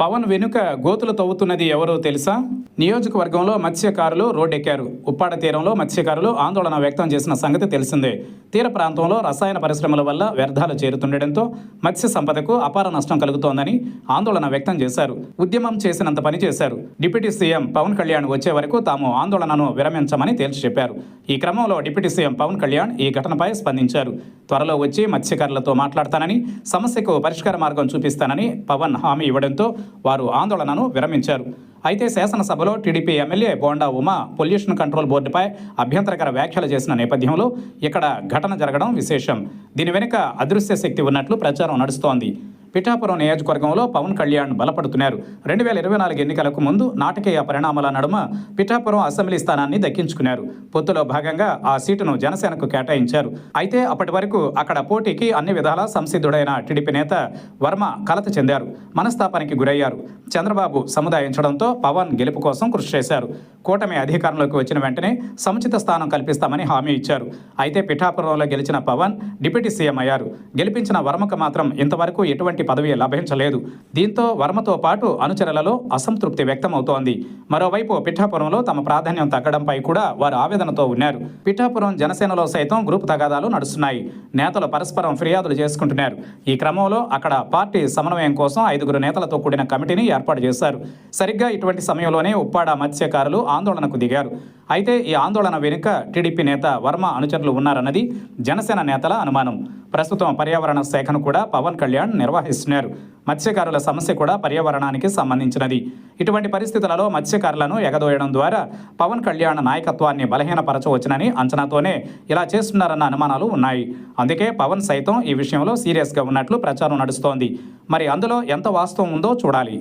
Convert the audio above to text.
పవన్ వెనుక గోతులు తవ్వుతున్నది ఎవరో తెలుసా? నియోజకవర్గంలో మత్స్యకారులు రోడ్డెక్కారు. ఉప్పాడ తీరంలో మత్స్యకారులు ఆందోళన వ్యక్తం చేసిన సంగతి తెలిసిందే. తీర ప్రాంతంలో రసాయన పరిశ్రమల వల్ల వ్యర్థాలు చేరుతుండటంతో మత్స్య సంపదకు అపార నష్టం కలుగుతోందని ఆందోళన వ్యక్తం చేశారు. ఉద్యమం చేసినంత పని చేశారు. డిప్యూటీ సీఎం పవన్ కళ్యాణ్ వచ్చే వరకు తాము ఆందోళనను విరమించమని తేల్చి చెప్పారు. ఈ క్రమంలో డిప్యూటీ సీఎం పవన్ కళ్యాణ్ ఈ ఘటనపై స్పందించారు. త్వరలో వచ్చి మత్స్యకారులతో మాట్లాడతానని సమస్యకు పరిష్కార మార్గం చూపిస్తానని పవన్ హామీ ఇవ్వడంతో వారు ఆందోళనను విరమించారు. అయితే శాసనసభలో TDP MLA Bonda Uma pollution control బోర్డుపై అభ్యంతరకర వ్యాఖ్యలు చేసిన నేపథ్యంలో ఇక్కడ ఘటన జరగడం విశేషం. దీని వెనుక అదృశ్య శక్తి ఉన్నట్లు ప్రచారం నడుస్తోంది. పిఠాపురం నియోజకవర్గంలో పవన్ కళ్యాణ్ బలపడుతున్నారు. రెండు వేల ఇరవై నాలుగు ఎన్నికలకు ముందు నాటకీయ పరిణామాల నడుమ పిఠాపురం అసెంబ్లీ స్థానాన్ని దక్కించుకున్నారు. పొత్తులో భాగంగా ఆ సీటును జనసేనకు కేటాయించారు. అయితే అప్పటి వరకు అక్కడ పోటీకి అన్ని విధాలా సంసిద్ధుడైన టీడీపీ నేత వర్మ కలత చెందారు. మనస్తాపానికి గురయ్యారు. చంద్రబాబు సముదాయించడంతో పవన్ గెలుపు కోసం కృషి చేశారు. కూటమి అధికారంలోకి వచ్చిన వెంటనే సముచిత స్థానం కల్పిస్తామని హామీ ఇచ్చారు. అయితే పిఠాపురంలో గెలిచిన పవన్ డిప్యూటీ సీఎం అయ్యారు. గెలిపించిన వర్మకు మాత్రం ఇంతవరకు ఎటువంటి పదవి లభించలేదు. దీంతో వర్మతో పాటు అనుచరులలో అసంతృప్తి వ్యక్తమవుతోంది. మరోవైపు పిఠాపురంలో తమ ప్రాధాన్యం తగ్గడంపై కూడా వారు ఆవేదనతో ఉన్నారు. పిఠాపురం జనసేనలో సైతం గ్రూప్ తగాదాలు నడుస్తున్నాయి. నేతలు పరస్పరం ఫిర్యాదులు చేసుకుంటున్నారు. ఈ క్రమంలో అక్కడ పార్టీ సమన్వయం కోసం ఐదుగురు నేతలతో కూడిన కమిటీని ఏర్పాటు చేశారు. సరిగ్గా ఇటువంటి సమయంలోనే ఉప్పాడ మత్స్యకారులు ఆందోళనకు దిగారు. అయితే ఈ ఆందోళన వెనుక టీడీపీ నేత వర్మ అనుచరులు ఉన్నారన్నది జనసేన నేతల అనుమానం. ప్రస్తుతం పర్యావరణ శాఖను కూడా పవన్ కళ్యాణ్ నిర్వహిస్తున్నారు. మత్స్యకారుల సమస్య కూడా పర్యావరణానికి సంబంధించినది. ఇటువంటి పరిస్థితులలో మత్స్యకారులను ఎగదోయడం ద్వారా పవన్ కళ్యాణ్ నాయకత్వాన్ని బలహీనపరచవచ్చునని అంచనాతోనే ఇలా చేస్తున్నారన్న అనుమానాలు ఉన్నాయి. అందుకే పవన్ సైతం ఈ విషయంలో సీరియస్గా ఉన్నట్లు ప్రచారం నడుస్తోంది. మరి అందులో ఎంత వాస్తవం ఉందో చూడాలి.